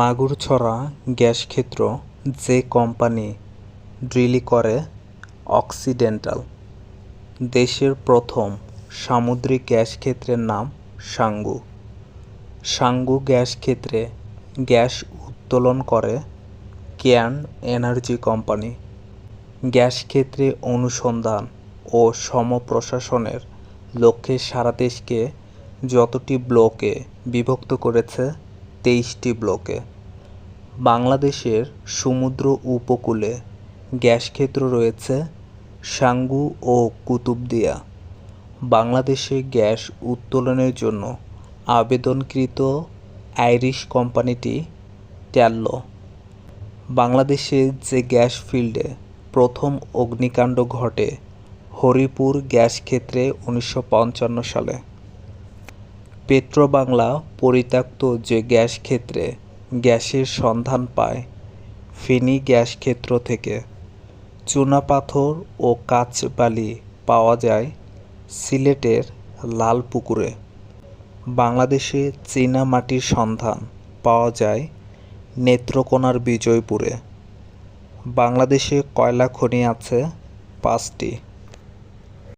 Magurchhara gas ক্ষেত্র যে company drill করে অক্সিডেন্টাল। দেশের প্রথম সামুদ্রিক গ্যাস ক্ষেত্রের নাম সাঙ্গু। সাঙ্গু গ্যাস ক্ষেত্রে গ্যাস উত্তোলন করে ক্যান এনার্জি কোম্পানি। গ্যাস ক্ষেত্রে অনুসন্ধান ও সমপ্রশাসনের লক্ষ্যে সারা দেশকে যতটি ব্লকে বিভক্ত করেছে তেইশটি ব্লকে। বাংলাদেশের সমুদ্র উপকূলে গ্যাস ক্ষেত্র রয়েছে সাঙ্গু ও কুতুবদিয়া। বাংলাদেশে গ্যাস উত্তোলনের জন্য আবেদনকৃত আইরিশ কোম্পানিটি ট্যাল্লো। বাংলাদেশে যে গ্যাস ফিল্ডে প্রথম অগ্নিকাণ্ড ঘটে হরিপুর গ্যাস ক্ষেত্রে উনিশশো পঞ্চান্ন সালে। পেট্রোবাংলা পরিত্যক্ত যে গ্যাস ক্ষেত্রে গ্যাসের সন্ধান পায়, ফেনী গ্যাস ক্ষেত্র থেকে। চুনাপাথর ও কাঁচবালি পাওয়া যায় সিলেটের লালপুকুরে। বাংলাদেশে চীনা মাটির সন্ধান পাওয়া যায় নেত্রকোনার বিজয়পুরে। বাংলাদেশে কয়লা খনি আছে পাঁচটি।